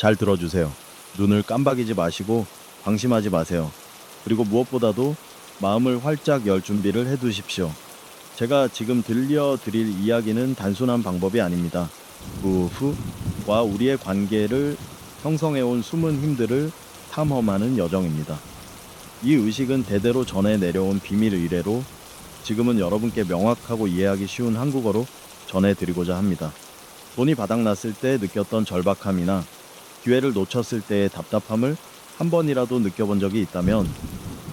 잘 들어주세요. 눈을 깜박이지 마시고 방심하지 마세요. 그리고 무엇보다도 마음을 활짝 열 준비를 해 두십시오. 제가 지금 들려드릴 이야기는 단순한 방법이 아닙니다. 부부와 우리의 관계를 형성해온 숨은 힘들을 탐험하는 여정입니다. 이 의식은 대대로 전해 내려온 비밀 의례로 지금은 여러분께 명확하고 이해하기 쉬운 한국어로 전해드리고자 합니다. 돈이 바닥났을 때 느꼈던 절박함이나 기회를 놓쳤을 때의 답답함을 한 번이라도 느껴본 적이 있다면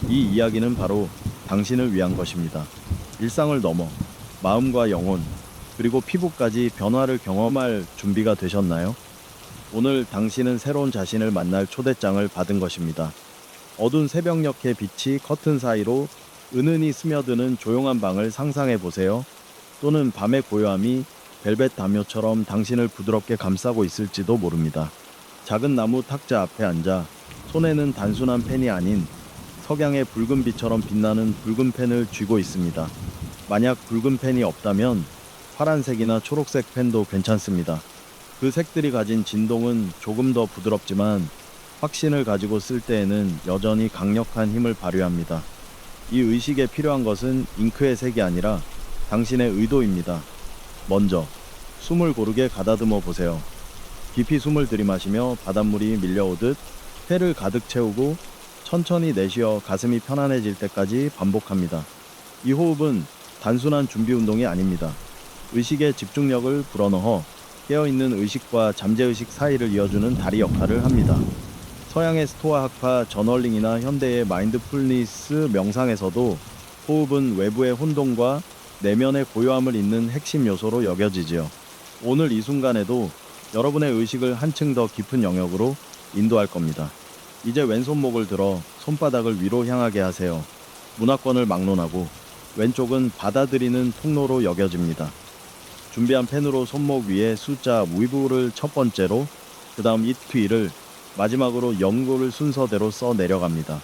이 이야기는 바로 당신을 위한 것입니다. 일상을 넘어 마음과 영혼 그리고 피부까지 변화를 경험할 준비가 되셨나요? 오늘 당신은 새로운 자신을 만날 초대장을 받은 것입니다. 어두운 새벽녘의 빛이 커튼 사이로 은은히 스며드는 조용한 방을 상상해 보세요. 또는 밤의 고요함이 벨벳 담요처럼 당신을 부드럽게 감싸고 있을지도 모릅니다. 작은 나무 탁자 앞에 앉아 손에는 단순한 펜이 아닌 석양의 붉은 빛처럼 빛나는 붉은 펜을 쥐고 있습니다. 만약 붉은 펜이 없다면 파란색이나 초록색 펜도 괜찮습니다. 그 색들이 가진 진동은 조금 더 부드럽지만 확신을 가지고 쓸 때에는 여전히 강력한 힘을 발휘합니다. 이 의식에 필요한 것은 잉크의 색이 아니라 당신의 의도입니다. 먼저 숨을 고르게 가다듬어 보세요. 깊이 숨을 들이마시며 바닷물이 밀려오듯 폐를 가득 채우고 천천히 내쉬어 가슴이 편안해질 때까지 반복합니다. 이 호흡은 단순한 준비 운동이 아닙니다. 의식의 집중력을 불어넣어 깨어있는 의식과 잠재의식 사이를 이어주는 다리 역할을 합니다. 서양의 스토아 학파 저널링이나 현대의 마인드풀니스 명상에서도 호흡은 외부의 혼돈과 내면의 고요함을 잇는 핵심 요소로 여겨지지요. 오늘 이 순간에도 여러분의 의식을 한층 더 깊은 영역으로 인도할 겁니다. 이제 왼손목을 들어 손바닥을 위로 향하게 하세요. 문화권을 막론하고 왼쪽은 받아들이는 통로로 여겨집니다. 준비한 펜으로 손목 위에 숫자 위브를 첫 번째로, 그 다음 이트위를 마지막으로 연고를 순서대로 써 내려갑니다.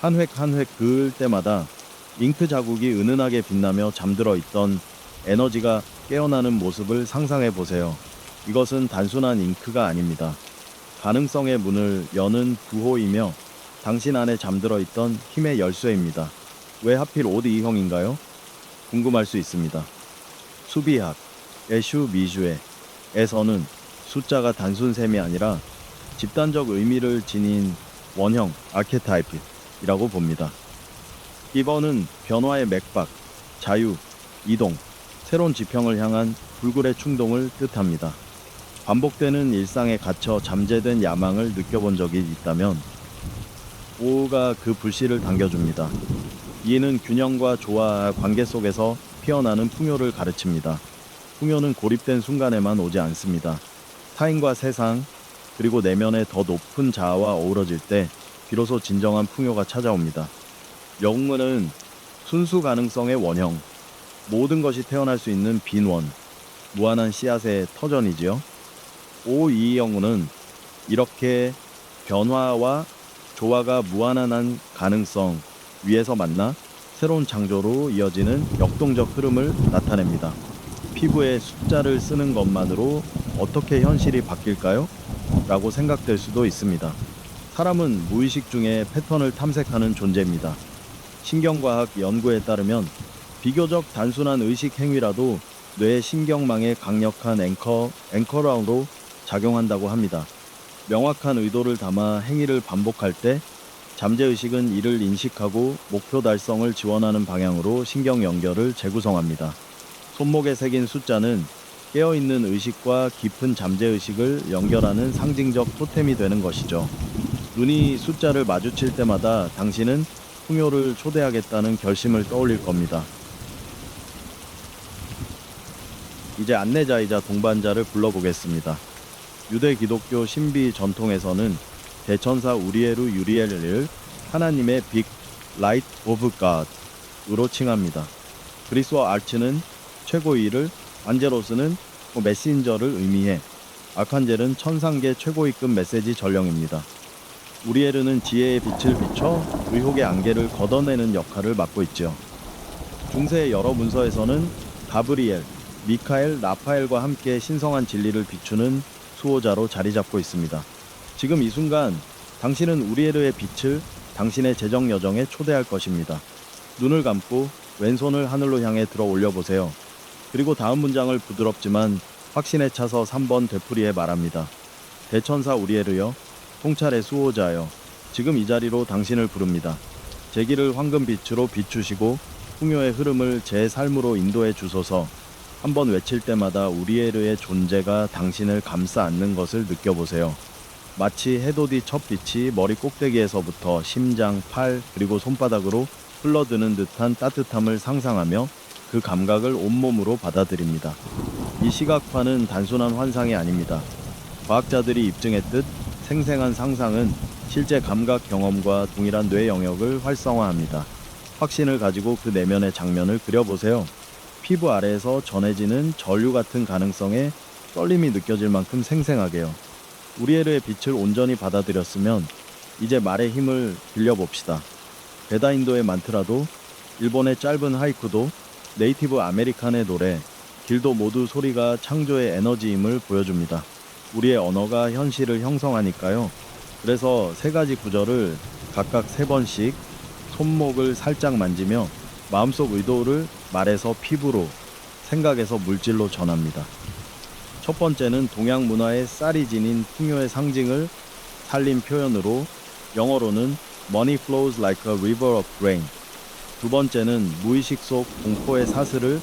한 획 한 획 그을 때마다 잉크 자국이 은은하게 빛나며 잠들어 있던 에너지가 깨어나는 모습을 상상해 보세요. 이것은 단순한 잉크가 아닙니다. 가능성의 문을 여는 부호이며 당신 안에 잠들어 있던 힘의 열쇠입니다. 왜 하필 오드 이형인가요? 궁금할 수 있습니다. 수비학, 에슈 미주에 에서는 숫자가 단순 셈이 아니라 집단적 의미를 지닌 원형 아케타이프이라고 봅니다. 기본은 변화의 맥박, 자유, 이동, 새로운 지평을 향한 불굴의 충동을 뜻합니다. 반복되는 일상에 갇혀 잠재된 야망을 느껴본 적이 있다면 오가 그 불씨를 당겨줍니다. 이는 균형과 조화 관계 속에서 피어나는 풍요를 가르칩니다. 풍요는 고립된 순간에만 오지 않습니다. 타인과 세상, 그리고 내면의 더 높은 자아와 어우러질 때 비로소 진정한 풍요가 찾아옵니다. 영문은 순수 가능성의 원형, 모든 것이 태어날 수 있는 빈원, 무한한 씨앗의 터전이지요. 오이 영문은 이렇게 변화와 조화가 무한한 가능성 위에서 만나 새로운 창조로 이어지는 역동적 흐름을 나타냅니다. 피부에 숫자를 쓰는 것만으로 어떻게 현실이 바뀔까요? 라고 생각될 수도 있습니다. 사람은 무의식 중에 패턴을 탐색하는 존재입니다. 신경과학 연구에 따르면 비교적 단순한 의식 행위라도 뇌 신경망의 강력한 앵커, 앵커라운으로 작용한다고 합니다. 명확한 의도를 담아 행위를 반복할 때 잠재의식은 이를 인식하고 목표 달성을 지원하는 방향으로 신경 연결을 재구성합니다. 손목에 새긴 숫자는 깨어있는 의식과 깊은 잠재의식을 연결하는 상징적 토템이 되는 것이죠. 눈이 숫자를 마주칠 때마다 당신은 풍요를 초대하겠다는 결심을 떠올릴 겁니다. 이제 안내자이자 동반자를 불러보겠습니다. 유대 기독교 신비 전통에서는 대천사 우리에루 유리엘을 하나님의 빅 라이트 오브 갓으로 칭합니다. 그리스어 아르츠는 최고위를 안제로스는 메신저를 의미해 아칸젤은 천상계 최고위급 메시지 전령입니다. 우리에르는 지혜의 빛을 비춰 의혹의 안개를 걷어내는 역할을 맡고 있지요. 중세의 여러 문서에서는 가브리엘, 미카엘, 라파엘과 함께 신성한 진리를 비추는 수호자로 자리 잡고 있습니다. 지금 이 순간 당신은 우리에르의 빛을 당신의 재정 여정에 초대할 것입니다. 눈을 감고 왼손을 하늘로 향해 들어 올려 보세요. 그리고 다음 문장을 부드럽지만 확신에 차서 3번 되풀이해 말합니다. 대천사 우리에르여, 통찰의 수호자여, 지금 이 자리로 당신을 부릅니다. 제 길을 황금빛으로 비추시고 풍요의 흐름을 제 삶으로 인도해 주소서. 한 번 외칠 때마다 우리에르의 존재가 당신을 감싸 안는 것을 느껴보세요. 마치 해돋이 첫 빛이 머리 꼭대기에서부터 심장, 팔, 그리고 손바닥으로 흘러드는 듯한 따뜻함을 상상하며 그 감각을 온몸으로 받아들입니다. 이 시각화는 단순한 환상이 아닙니다. 과학자들이 입증했듯 생생한 상상은 실제 감각 경험과 동일한 뇌 영역을 활성화합니다. 확신을 가지고 그 내면의 장면을 그려보세요. 피부 아래에서 전해지는 전류 같은 가능성에 떨림이 느껴질 만큼 생생하게요. 우리에르의 빛을 온전히 받아들였으면 이제 말의 힘을 빌려봅시다. 베다인도의 만트라도 일본의 짧은 하이쿠도 네이티브 아메리칸의 노래 길도 모두 소리가 창조의 에너지임을 보여줍니다. 우리의 언어가 현실을 형성하니까요. 그래서 세 가지 구절을 각각 세 번씩 손목을 살짝 만지며 마음속 의도를 말에서 피부로 생각에서 물질로 전합니다. 첫 번째는 동양 문화의 쌀이 지닌 풍요의 상징을 살린 표현으로 영어로는 Money flows like a river of grain. 두 번째는 무의식 속 공포의 사슬을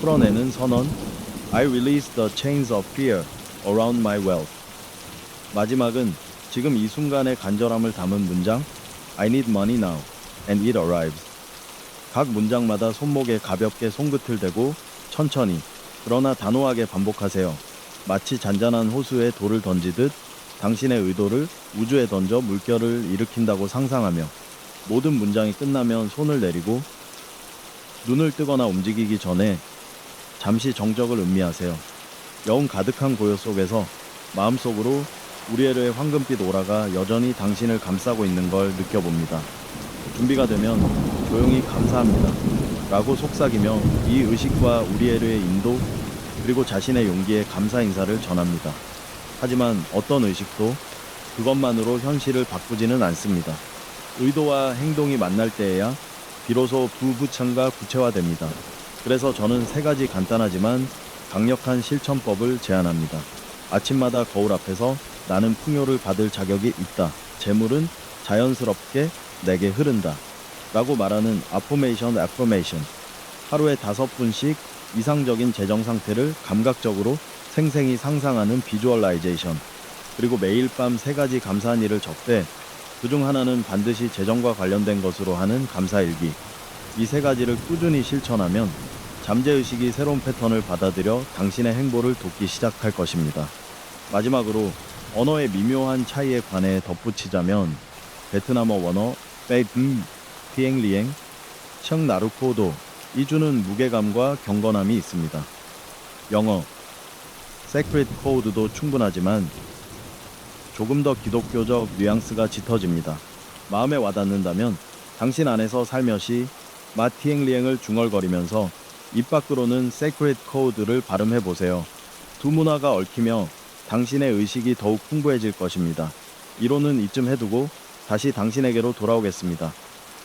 풀어내는 선언 I release the chains of fear around my wealth. 마지막은 지금 이 순간의 간절함을 담은 문장 I need money now and it arrives. 각 문장마다 손목에 가볍게 손끝을 대고 천천히 그러나 단호하게 반복하세요. 마치 잔잔한 호수에 돌을 던지듯 당신의 의도를 우주에 던져 물결을 일으킨다고 상상하며 모든 문장이 끝나면 손을 내리고 눈을 뜨거나 움직이기 전에 잠시 정적을 음미하세요. 여운 가득한 고요 속에서 마음속으로 우리에르의 황금빛 오라가 여전히 당신을 감싸고 있는 걸 느껴봅니다. 준비가 되면 조용히 감사합니다. 라고 속삭이며 이 의식과 우리에르의 인도 그리고 자신의 용기에 감사 인사를 전합니다. 하지만 어떤 의식도 그것만으로 현실을 바꾸지는 않습니다. 의도와 행동이 만날 때에야 비로소 부부창과 구체화됩니다. 그래서 저는 세 가지 간단하지만 강력한 실천법을 제안합니다. 아침마다 거울 앞에서 나는 풍요를 받을 자격이 있다. 재물은 자연스럽게 내게 흐른다. 라고 말하는 아포메이션 애포메이션. 하루에 다섯 분씩 이상적인 재정 상태를 감각적으로 생생히 상상하는 비주얼라이제이션. 그리고 매일 밤 세 가지 감사한 일을 적되 그중 하나는 반드시 재정과 관련된 것으로 하는 감사일기. 이 세 가지를 꾸준히 실천하면 잠재의식이 새로운 패턴을 받아들여 당신의 행보를 돕기 시작할 것입니다. 마지막으로 언어의 미묘한 차이에 관해 덧붙이자면 베트남어 원어 빼음, 피앵리앵, 청나루코도 이 주는 무게감과 경건함이 있습니다. 영어 세크릿 코드도 충분하지만 조금 더 기독교적 뉘앙스가 짙어집니다. 마음에 와닿는다면 당신 안에서 살며시 마티앵리앵을 중얼거리면서 입 밖으로는 세크릿 코드를 발음해 보세요. 두 문화가 얽히며 당신의 의식이 더욱 풍부해질 것입니다. 이론은 이쯤 해두고 다시 당신에게로 돌아오겠습니다.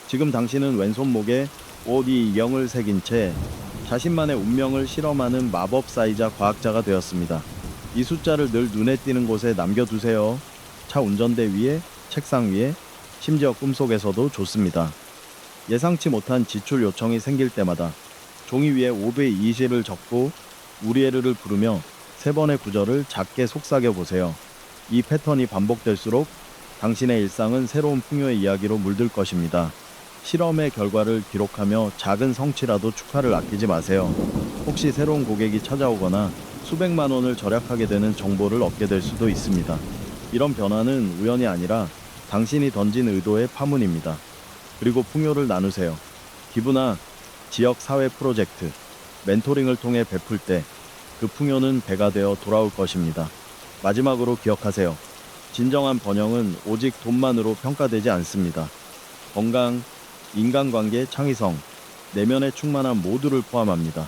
지금 당신은 왼손목에 오디 영을 새긴 채 자신만의 운명을 실험하는 마법사이자 과학자가 되었습니다. 이 숫자를 늘 눈에 띄는 곳에 남겨두세요. 차 운전대 위에, 책상 위에, 심지어 꿈속에서도 좋습니다. 예상치 못한 지출 요청이 생길 때마다 종이 위에 5배 20을 적고 우리에르를 부르며 세 번의 구절을 작게 속삭여 보세요. 이 패턴이 반복될수록 당신의 일상은 새로운 풍요의 이야기로 물들 것입니다. 실험의 결과를 기록하며 작은 성취라도 축하를 아끼지 마세요. 혹시 새로운 고객이 찾아오거나 수백만 원을 절약하게 되는 정보를 얻게 될 수도 있습니다. 이런 변화는 우연이 아니라 당신이 던진 의도의 파문입니다. 그리고 풍요를 나누세요. 기부나 지역 사회 프로젝트, 멘토링을 통해 베풀 때 그 풍요는 배가 되어 돌아올 것입니다. 마지막으로 기억하세요. 진정한 번영은 오직 돈만으로 평가되지 않습니다. 건강, 인간관계 창의성, 내면의 충만한 모두를 포함합니다.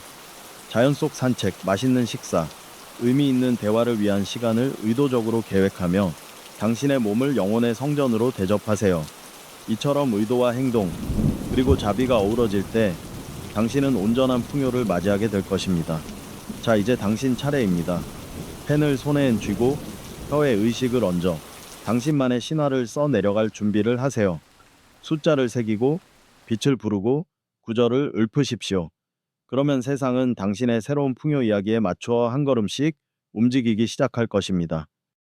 자연 속 산책, 맛있는 식사, 의미 있는 대화를 위한 시간을 의도적으로 계획하며 당신의 몸을 영혼의 성전으로 대접하세요. 이처럼 의도와 행동, 그리고 자비가 어우러질 때 당신은 온전한 풍요를 맞이하게 될 것입니다. 자, 이제 당신 차례입니다. 펜을 손에 쥐고 혀에 의식을 얹어 당신만의 신화를 써 내려갈 준비를 하세요. 숫자를 새기고 빛을 부르고 구절을 읊으십시오. 그러면 세상은 당신의 새로운 풍요 이야기에 맞추어 한 걸음씩 움직이기 시작할 것입니다.